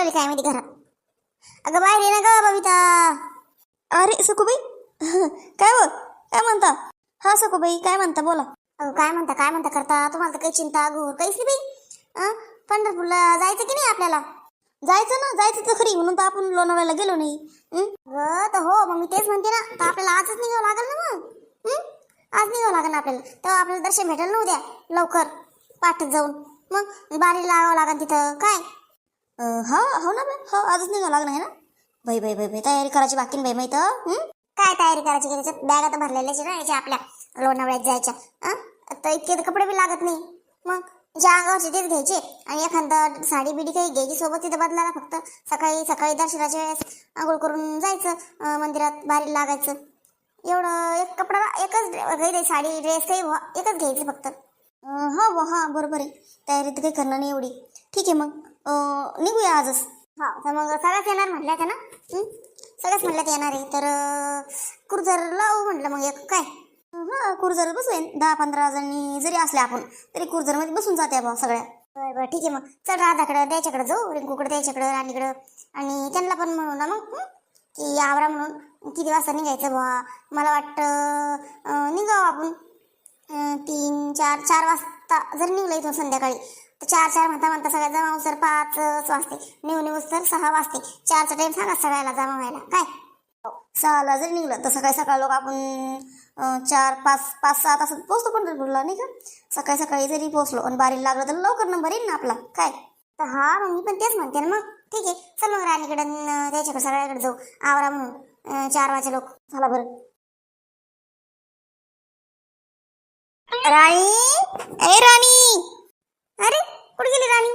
राहिली काय माहिती घरात. अगं बाहेर ये ना ग बबिता. अरे सखूबाई? काय हो? काय म्हणता? हा सखूबाई काय म्हणता? बोला. अगं काय म्हणता काय म्हणता करता? तुम्हाला तर काही चिंता घोर काहीच नाही बाई. अं? पंढरपूरला जायचं की नाही आपल्याला? जायचं ना जायचं तर खरी म्हणून तर आपण लोणावळ्याला गेलो नाही. हं? ग तर हो मग मी तेच म्हणते ना तर आपल्याला आजच निघावं लागेल ना मग? हं? आज निघावं लागेल ना आपल्याला? तेव्हा आपल्याला दर्शन भेटेल ना उद्या लवकर पाठच जाऊन. मग बारी लागावं लागेल तिथं काय? हा हो ना बाई हो आजच निघावं लागणार आहे ना? बाई बाई बाई बाई तयारी करायची बाकी नाही बाई माहीत काय तयारी करायची की त्याच्यात बॅग आता भरलेल्याच ना याच्या आपल्या लोणावळ्यात जायच्या हां? तर इतके तर कपडे बी लागत नाही. मग ज्या अंगावरचे तेच घ्यायचे आणि एखादं साडी बिडी काही घ्यायची सोबत तिथं बदलायला फक्त सकाळी सकाळी दर्शनाच्या वेळेस आंघोळ करून जायचं मंदिरात बारी लागायचं. एवढं एक कपडा एकच काही साडी ड्रेस काही एकच घ्यायची फक्त. हो, हो हा बरोबर आहे. तयारी तर काही करणार नाही एवढी. ठीक आहे मग. निघूया आजच हा तर मग सगळ्याच येणार म्हटल्या का ना हं? सगळ्याच म्हटल्यात येणार. आहे तर कुर्जर लावू म्हटलं मग एक काय? हा कुर्जर बसून दहा पंधरा जणी जरी असल्या आपण तरी कुर्जरमध्ये बसून जाते बा सगळ्या. बरं बरं ठीक आहे मग. चल राधाकडं त्याच्याकडे जाऊ. रिंकूकडे त्याच्याकडं राणीकडं. आणि त्यांना पण म्हणू ना मग की आवरा म्हणून किती वाजता निघायचं बा? मला वाटतं निघावं आपण. तीन चार चार वाजता जर निघलं इथून संध्याकाळी चार चार म्हणता म्हणता सगळ्या जमा सर पाच वाजते. न्यू न्यू सर सहा वाजते. चारचा टाइम सांगा सगळ्याला जमा व्हायला. काय? हो. सहाला जरी निघलं तर सकाळी सकाळी लोक आपण चार पाच पाच सहा तासात पोहोचतो पंढरपूरला नाही का? सकाळी सकाळी जरी पोहोचलो आणि बारीला लागलं तर लवकर नंबर येईल ना आपला. काय? तर हा मग मी पण तेच म्हणते ना मग. ठीक आहे. चल मग राणीकडे त्याच्याकडे सगळ्याकडे जाऊ. आवरा म्हणून चार वाजे लोक. झाला बरं. राणी! ए राणी! अरे कुठे गेली राणी?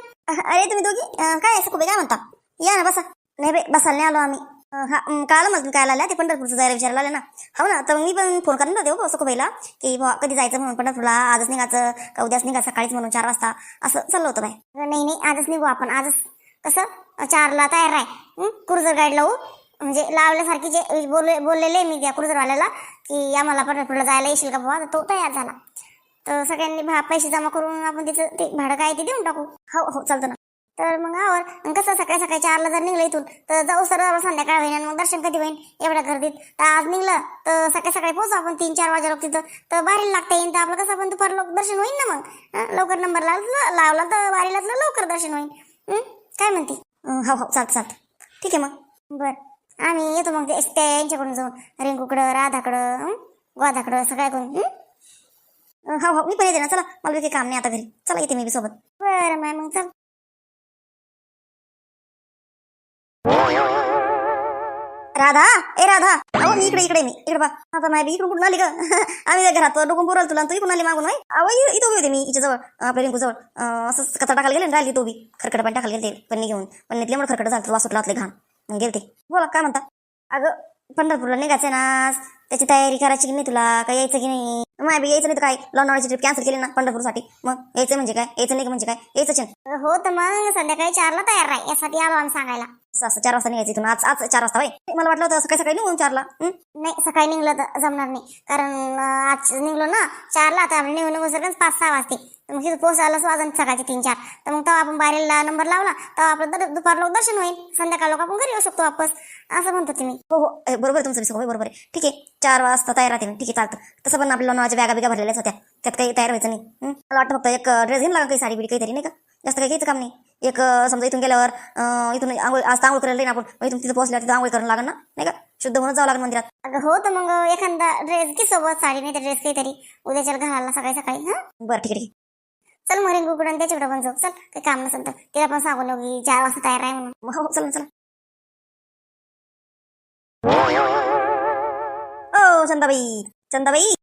अरे तुम्ही दोघी? अं, काय सखूबाई काय म्हणता? या ना बसा. नाही बाई बसायला नाही आलो आम्ही. अं, हा अं, काल मग काय आला ते पंढरपूरचं जायला विचारायला आले ना. हो ना तर मी पण फोन करून होते हो सखूबाईला की बुवा कधी जायचं म्हणून पंढरपूरला आजच निघायचं का उद्याच निघा सकाळीच म्हणून चार वाजता असं चाललं होतं बाई. नाही नाही आजच निघू आपण आजच. कसं? अं, चारला तयार आहे. क्रुझर गाईड लावू म्हणजे लावल्यासारखी जे बोलले बोललेले मी त्या क्रुझरवाल्याला की आम्हाला पंढरपूरला जायला येशील का बाबा तर तो तयार झाला. तर सगळ्यांनी भा पैसे जमा करून आपण तिचं ते भाडं काय ते देऊन टाकू. हो हो चालतं ना. तर मग आवर. आणि कसं सकाळी सकाळी चारला जर निघलं इथून तर जाऊ सर संध्याकाळ होईन आणि मग दर्शन कधी होईन? एवढ्या गर्दीत. तर आज निघलं तर सकाळी सकाळी पोहोचू आपण तीन चार वाजेला तिथं. तर बारीला लागता येईन तर आपलं कसं आपण दुपार लोक दर्शन होईन ना मग? लवकर नंबर लावला लावला तर बारीला लवकर दर्शन होईन. काय म्हणते? हो हो चालतं चालतं. ठीक आहे मग. बर. आम्ही येतो मग ते त्या यांच्याकडून जाऊन. रिंकूकडं राधाकडं हं? गोदाकडं सगळ्याकडून. हा हो मी पण येते ना चला मला काही काम नाही आता घरी. चला येते मी बी सोबत. बरं मॅम मग चल. राधा ए राधा. अहो मी इकडे इकडे मी इकडे बा. आता नाही इकडून कुठून आली का आम्ही काय घरात डोकून बोलाल तुला तू इकडून आली मागून होय? अहो इथं उभी होते मी इच्या जवळ आपल्या रिंकू जवळ असं कचरा टाकायला गेले राहिली तो बी खरकट पण टाकायला गेले पण घेऊन. पण नेतल्यामुळे खरकट झालं वास सुटला घाण. मग गेलते. बोला काय म्हणता? अगं पंढरपूरला निघायचं ना आज. त्याची तयारी करायची की नाही तुला? काय यायचं की नाही? माय बी यायचं नाही तर काय? लोणावळ्याची ट्रिप कॅन्सल केली ना पंढरपूरसाठी. मग यायचं म्हणजे काय? यायचं नाही का म्हणजे काय? यायचं हो तर मग संध्याकाळी चारला तयार राह. यासाठी आलो आम्ही सांगायला. असं चार वाजता निघायचं इथून. आज आज चार वाजता होय? मला वाटलं होतं सकाळी सकाळी निघून चारला? नाही सकाळी निघलं तर जमणार नाही. कारण आज निघलो ना चारला आपण निघून पाच सहा वाजते. मग तिथं पोहोचायलाच वाजन सकाळचे तीन चार. तर मग तेव्हा आपण बारीला नंबर लावला तेव्हा आपलं दर- दुपार लोक दर्शन होईल. संध्याकाळ लोक आपण घरी येऊ शकतो वापस. असं म्हणतो तुम्ही हो हो. ए, बरोबर आहे तुमचं होय बरोबर आहे. ठीक आहे. चार वाजता तयार राहते मी. ठीक आहे चालतं. तसं पण आपल्या लोणाच्या बॅगा बिगा भरलेल्याच होत्या. त्यात काही तयार व्हायचं नाही. हं? मला वाटतं फक्त एक ड्रेस घेऊन लागेल काही साडी बिडी काहीतरी नाही का? जास्त काही घ्यायचं काम नाही. एक अं, समजा इथून गेल्यावर अं, इथून आंघोळ आज तर आंघोळ करायला नाही आपण. मग इथून तिथं पोहोचल्यावर तिथं आंघोळ करायला लागेल ना? नाही का? शुद्ध होऊन जावं लागेल मंदिरात. अगं हो तर मग एखादा ड्रेस की सोबत साडी नाही तर ड्रेस काहीतरी. उद्याच्या घालायला सकाळी सकाळी हा? बरं ठीक आहे ठीक चल मग रिंकूकडून त्याच्याकडे पण जाऊ. चल काही काम नसेल तर. तिला पण सांगून की चार वाजता तयार आहे म्हणून. हो चल चल. ओ चंदाबाई चंदाबाई.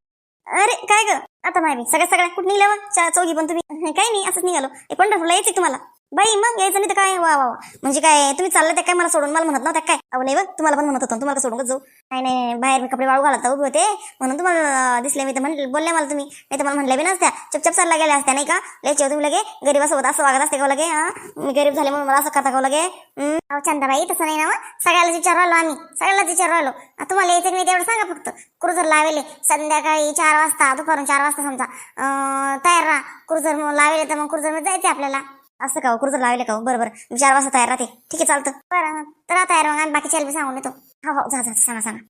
अरे काय ग? आता माहिती सगळ्या सगळ्या कुठं निघल्या चौघी पण तुम्ही. काही नाही असंच निघालो. पंढरपूरला यायचं तुम्हाला. बाई मग यायचं नाही तर काय? वा वा वा. म्हणजे काय तुम्ही चाललं त्या काय मला सोडून? मला म्हणत नव्हत्या काय? अहो नाही बघ तुम्हाला पण म्हणत होतो तुम्हाला का सोडूनच जाऊ? नाही नाही बाहेर मी कपडे वाळू घालत उभे होते. म्हणून तुम्हाला दिसले मी तर म्हणले बोलले मला तुम्ही. नाही तर मला म्हणले बी नसत्या. चुपचाप चालला गेल्या असत्या नाही का? लयचे तुम्ही लगे. गरीबासोबत असं वागत असते का हो लगे हा? मी गरीब झाले म्हणून मला असं करता का हो लगे? हं? अहो चंदाबाई तसं नाही ना मग सगळ्यालाच विचार राहिलो आम्ही. सगळ्यालाच विचार राहिलो. आ, तुम्हाला यायचं की नाही तेवढं सांगा फक्त. क्रुझर लावेले. संध्याकाळी चार वाजता दुपारून चार वाजता समजा. अं, तयार राहा. क्रुझर लावेले तर मग क्रुझरमध्ये जायचं आपल्याला. असं का तर लावले का हो? बरोबर बर, मी चार वाजता तयार राहते. ठीक आहे चालतं. बरं तर तयार मग आणि बाकीच्या बी सांगून येतो हो हो जा जा सांगा सांगा.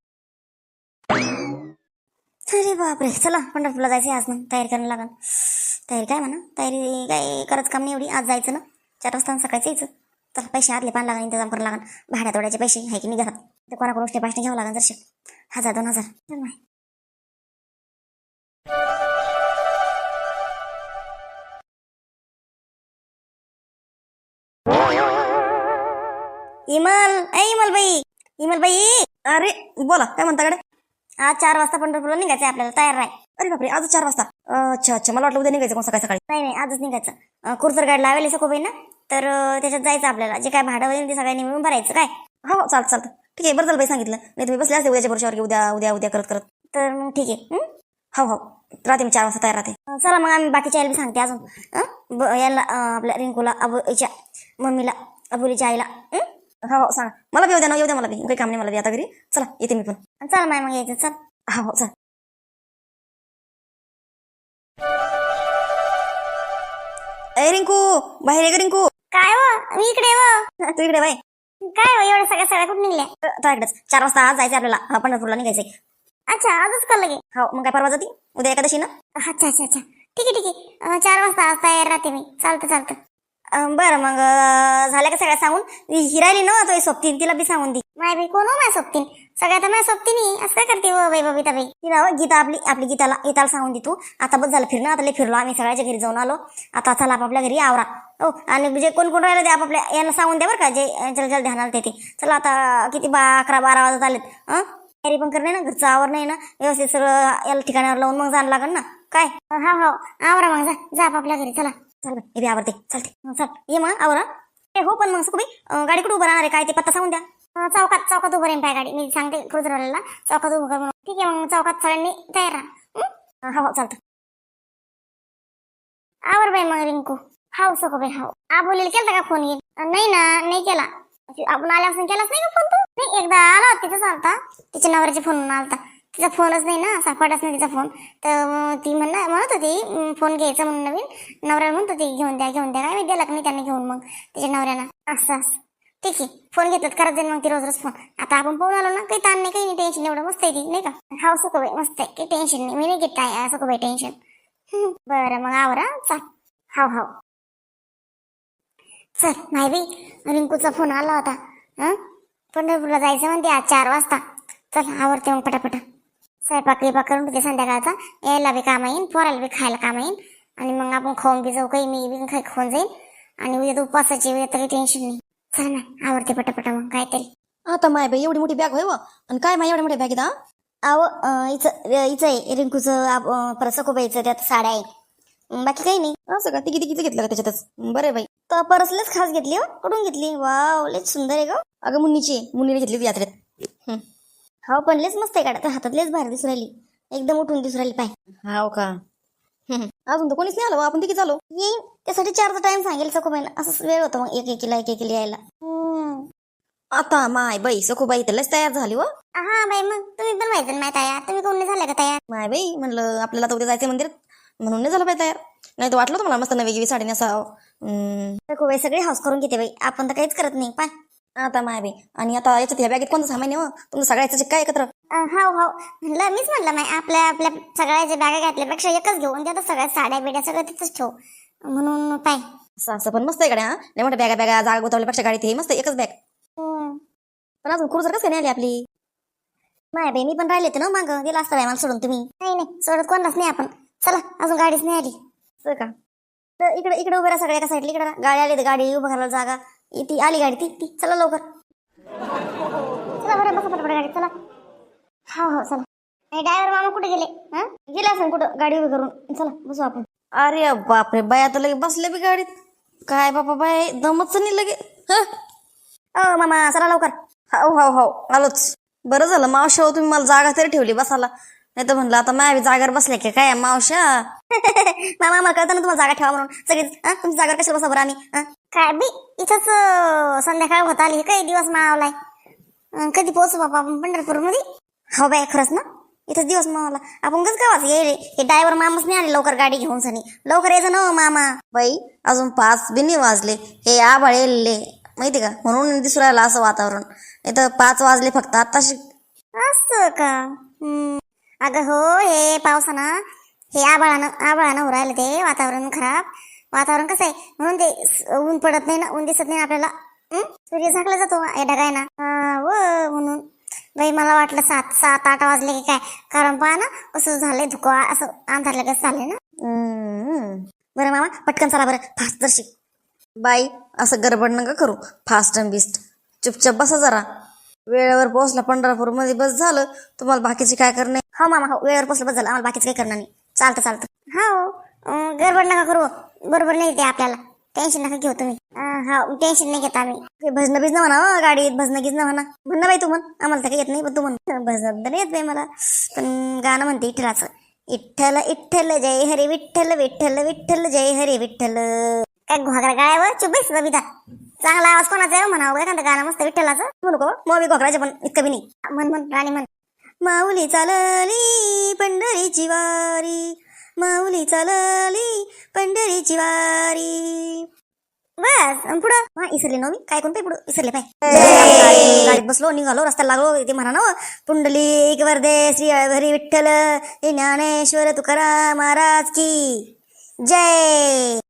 अरे बापरे. चला पंढरपूरला जायचं आज मग. तयारी करायला लागन. तयारी काय म्हणा? तयारी काय करत काम नाही एवढी. आज जायचं ना. चार वाजता सकाळचं यायचं. तर पैसे आदले पान लागेल इंतजाम करावं लागन. भाड्या तोड्याचे पैसे आहे की नाही घरात? ते कोणाकडून स्टेप पाचने घ्यावं लागन जरशे हजार दोन हजार. इमल ए इमल बाई इमल बाई अरे बोला काय म्हणता कडे आज चार वाजता पंढरपूरला निघायचं आपल्याला तयार राह अरे बापरे आज चार वाजता? अच्छा अच्छा मला वाटलं उद्या निघायचं कोण सकाळी सकाळी. नाही नाही आजच निघायचं. कुर्तर गाडी लावेल सकोबाई ना तर त्याच्यात जायचं आपल्याला. जे काय भाडं होईल ते सगळ्यांनी मिळून भरायचं काय? हो चालतं चालतं. ठीक आहे बरं झालं बाई सांगितलं. नाही तुम्ही बसले असते उद्याच्या वर्षावर उद्या उद्या उद्या करत करत. तर मग ठीक आहे हं? हो राहते मी चार वाजता तयार राहते. चला मग आम्ही बाकीच्या यायला सांगते अजून. याला आपल्या रिंकूला अबू याच्या मम्मीला अबुलीच्या आईला हं? हो सांगा. मला बी येऊ द्या ना येऊ द्या मला बी. काही काम नाही मला बी आता घरी. चला येते मी पण. चल माय मग यायचं. चल. हो हो चल. ए रिंकू! बाहेर ये ग रिंकू. काय हो? मी इकडे हो. तू इकडे बाय काय हो एवढ्या सगळ्या सगळ्या कुठे निघल्या तो इकडेच. चार वाजता आज जायचं आपल्याला. हा, पंढरपूरला निघायचंय. अच्छा आजच का. लगे हो मग काय परवा जाती? उद्या एकादशी ना अच्छा अच्छा अच्छा. ठीक आहे ठीक आहे. अं, चार वाजता आज तयार राहते मी. चालतं चालतं. बरं मग झालं का सगळ्या सांगून? हिरायली ना तो सोबतीन तिला बी सांगून दी. माय बाई कोण हो माय सोबतीन? सगळ्या तर माय सोबतीन असं काय करते हो बाई बबिता बाई? तिला हो, गीता आपली आपली गीताला गीताला सांगून दे तू. आता बस झालं फिरणं आता लय फिरलो आम्ही सगळ्याच्या घरी जाऊन आलो. आता चला आपापल्या घरी आवरा. हो आणि जे कोण कोण राहिलं ते आपापल्या यांना सांगून दे बरं का जे जल जल ध्यानाला ते ते चला आता किती बा अकरा बारा वाजत आलेत हं तयारी पण करणे ना घरचं आवर नाही ना व्यवस्थित सगळं याला ठिकाणावर लावून मग जाणं लागेल ना? काय? हा हो आवरा मग जा जा आपापल्या घरी चला. चल हे बी आवडते चालते चल. ये मग आवरा. ए हो पण मग सुखबी अं, गाडी कुठे उभं राहणार आहे. काय ते पत्ता सांगून द्या. अं, चौकात चौकात उभं राहील गाडी? मी सांगते क्रुझरवाल्याला. चौकात उभं कर म्हणून ठीक आहे मग चौकात सगळ्यांनी तयार राहा. हं? हं, हो हो चालतं. आवर बाई मग रिंकू. हाव सको बाई हाव. आबोलीला केलता का फोन येईल? नाही ना नाही केला. आपण आल्यापासून केलाच नाही का फोन तू? नाही एकदा आला होता चालता आलता. तिच्या नवऱ्याच्या फोन आलता. तिचा फोनच नाही ना सापडलाच नाही तिचा फोन. तर ती म्हणणार म्हणत होती फोन घ्यायचा म्हणून नवीन. नवऱ्याला म्हणत होती घेऊन द्या घेऊन द्या. काय माहिती दिला नाही त्यांनी घेऊन मग तिच्या नवऱ्याला. असं असं. ठीक आहे फोन घेतलात करत जाईल मग ती रोज रोज फोन. आता आपण पाहून आलो ना काही ताण नाही काही नाही टेन्शन एवढं मस्त आहे ती नाही का? हाव सकोबाई मस्त आहे काही टेन्शन नाही. मी नाही घेत काय सकोबाई टेन्शन बरं मग आवरा चाल. हाव हाव. चल माय बी रिंकूचा फोन आला होता हं? पंढरपूरला जायचं म्हणते आज चार वाजता. चल आवरते मग पटापटा. स्वयंपाक बिपाक करून ठेवते संध्याकाळचा. यायला बी काम येईन पोराला बी खायला काम येईन. आणि मग आपण खाऊन बी जाऊ काही मी बी काही खाऊन जाईन. आणि उद्या तर उपवासाची उद्या तरी टेन्शन नाही. चल ना आवडते पटापट मग काहीतरी. आता माय बाई एवढी मोठी बॅग होय व. आणि काय माय एवढी मोठी बॅग आहे अहो हिचं आहे रिंकूचं आप- अं, परत सकोबाईचं त्यात साड्या आहे अं, बाकी काही नाही. असं का तिघी तिघीचं घेतलं का त्याच्यातच? बरं आहे बाई. तर परसलेच खास घेतली हो. कुठून घेतली. वाव लयच सुंदर आहे ग. अगं मुन्नीची आहे. मुन्नीने घेतली होती यात्रेत. हं. हो पण लयच मस्त आहे काढा. हातात लयच बाहेर दिसून राहिली. एकदम उठून दिसून राहिली पाय. हाव का? हं. अजून तर कोणीच नाही आलं बा, आपण तिघी चालू येईन. त्यासाठी चारचा टाइम सांगेल सकोबाईला असं वेळ होतो मग एक एकीला एक एकीला यायला. आता माय बाई सखूबाई तर लस तयार झाली व हा बाई मग तुम्ही पण व्हायचं माय तयार? तुम्ही कोण नाही झाले का तयार? माय बाई म्हणलं आपल्याला तर उद्या जायचं मंदिरात. म्हणून नाही झालं पाहिजे तयार. नाही तर वाटलं होतं मला मस्त नवी साडी नेसावं. हम्म, सकोबाई सगळी हाऊस करून घेते बाई. आपण तर काहीच करत नाही. पाय. आता माय बाई आणि आता याच्यात ह्या बॅगेत कोणतं सामान आहे हो? तुमचं सगळ्याचं काय एकत्र. हाव हाव. म्हणलं मीच म्हणलं माय आपल्या आपल्या सगळ्याच्या बॅगा घातल्यापेक्षा एकच घेऊन त्यात सगळ्या साड्या बिड्या सगळं तिथंच ठेव. म्हणून पाय. असं असं पण मस्त आहे गाड्या हा. लय मोठ्या बॅगा बॅगा जागा गोतावल्यापेक्षा गाडीत हे मस्त एकच बॅग. हम्म. पण अजून क्रुझर कसं नाही आली आपली? माय बाई मी पण राहिले होते ना मग. गेला असता बाई मला सोडून तुम्ही. नाही नाही सोडत कोणालाच नाही आपण. चला अजून गाडीच नाही आली का? तर इकडे इकडे उभे राहा सगळ्या एका साईडला इकडे. गाडी आली तर गाडी उभं करायला जागा. ती आली गाडी ती ती चला लवकर. चला बरं बसा पटापट गाडी चला. हो हो चला. ड्रायव्हर मामा कुठे गेले? हं? गेले असं कुठं? गाडी उभी करून. चला बसू आपण. अरे बापरे बाय आता लगे बसले बी गाडीत. काय बापा बाय दमच नाही लगे. हं? अ मामा चला लवकर. हाव हाव हाव. आलोच. बरं झालं मावशा हो, तुम्ही मला जागा तरी ठेवली बसायला. नाही तर म्हणलं आता माझ्या जागेवर बसले की काय मावशा मामा मला कळतं ना तुम्हाला जागा ठेवा म्हणून. सगळीच हं? तुमची जागा कशाला बसा बरं आम्ही? काय बी इथंच संध्याकाळ होत आली. काही दिवस मावलाय. कधी पोहोचू बाबा आपण पंढरपूरमध्ये हो बाई खरंच ना. इथंच दिवस मामाला आपण कसं गावात येईल हे ड्रायव्हर मामाच नाही आले लवकर गाडी घेऊन सनी. लवकर यायचं ना हो मामा. बाई अजून पाच बी नाही वाजले. हे आभाळ येले माहिती का? म्हणून दिसू राहिलं असं वातावरण. इथं पाच वाजले फक्त आताशी असं का? हम्म. अगं हो हे पावसानं हे आबाळानं आबाळानं हो राहिलं ते वातावरण खराब. वातावरण कसं आहे? म्हणून ते ऊन पडत नाही ना ऊन दिसत नाही ना आपल्याला? सूर्य झाकला जातो या ढगायना. हा, व म्हणून. बाई मला वाटलं सात सात आठ वाजले की काय? कारण पहा ना कसं झालंय धुकं असं अंधार लगेच झालंय ना. बरं मामा पटकन चला बरं फास्ट दर्शी बाई असं गडबड नका करू. फास्ट अँड बिस्ट चुपचाप बसा जरा. वेळेवर पोहोचला पंढरपूरमध्ये बस झालं तुम्हाला बाकीचे काय करणे? हो मामा हो वेळेवर पोचलं बस झालं. आम्हाला बाकीचं काही करणार नाही. चालतं चालतं. हा हो गडबड नका करू. बरोबर नाही ते आपल्याला. टेन्शन नका घेऊ तुम्ही. हा टेन्शन नाही घेत आम्ही. भजन भजनं म्हणा हो, गाडीत भजनं गिजनं म्हणा. म्हण ना बाई तू म्हण. आम्हाला तर काही येत नाही पण तू म्हण. भजन तर येत नाही मला. पण गाणं म्हणते इठ्ठलाचं. विठ्ठल विठ्ठल जय हरे विठ्ठल विठ्ठल विठ्ठल जय हरे विठ्ठल. काय घोगरा गाळ्यावर चुप बस बबिता. चांगला आवाज कोणाचा आहे हो? म्हणावं एखादं गाणं मस्त विठ्ठलाचं? म्हणू का हो? मग मी घोगराचे पण इतकं बी नाही. म्हण म्हण राणी म्हण. माऊली चालली पंढरीची वारी. माऊली चालली पंढरीची वारी. बस पुढं? हा इसरले ना मी काय कोण पाय पुढं? इसरले पाय. गाडीत बसलो निघालो रस्त्याला लागलो ते म्हणा ना पुंडलिक वरदे श्री हरी विठ्ठल हे ज्ञानेश्वर तुकाराम महाराज की. जय!